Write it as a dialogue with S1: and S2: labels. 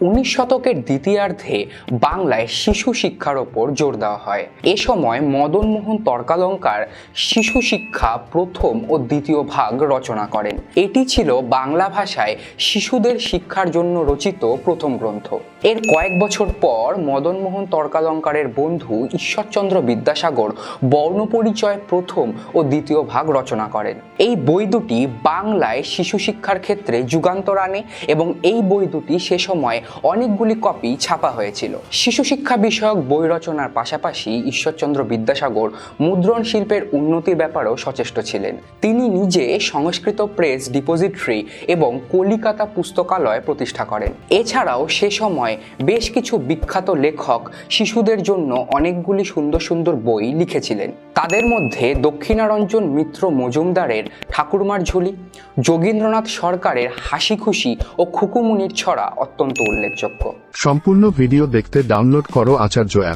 S1: উনিশ শতকের দ্বিতীয়ার্ধে বাংলায় শিশু শিক্ষার ওপর জোর দেওয়া হয়। এ সময় মদনমোহন তর্কালঙ্কার শিশু শিক্ষা প্রথম ও দ্বিতীয় ভাগ রচনা করেন। এটি ছিল বাংলা ভাষায় শিশুদের শিক্ষার জন্য রচিত প্রথম গ্রন্থ। এর কয়েক বছর পর মদনমোহন তর্কালঙ্কারের বন্ধু ঈশ্বরচন্দ্র বিদ্যাসাগর বর্ণপরিচয় প্রথম ও দ্বিতীয় ভাগ রচনা করেন। এই বই দুটি বাংলায় শিশু শিক্ষার ক্ষেত্রে যুগান্তর আনে এবং এই বই দুটি সে সময় অনেকগুলি কপি ছাপা হয়েছিল। শিশু শিক্ষা বিষয়ক বই রচনার পাশাপাশি ঈশ্বরচন্দ্র বিদ্যাসাগর মুদ্রণ শিল্পের উন্নতির ব্যাপারেও সচেষ্ট ছিলেন। তিনি নিজে সংস্কৃত প্রেস ডিপোজিটরি এবং কলিকাতা পুস্তকালয় প্রতিষ্ঠা করেন। এছাড়াও সে সময় বেশ কিছু বিখ্যাত লেখক শিশুদের জন্য অনেকগুলি সুন্দর সুন্দর বই লিখেছিলেন। তাদের মধ্যে দক্ষিণারঞ্জন মিত্র মজুমদারের ঠাকুরমার ঝুলি, যোগীন্দ্রনাথ সরকারের হাসি খুশি ও খুকুমুনির ছড়া অত্যন্ত উল্লেখযোগ্য।
S2: সম্পূর্ণ ভিডিও দেখতে ডাউনলোড করো আচার্য অ্যাপ।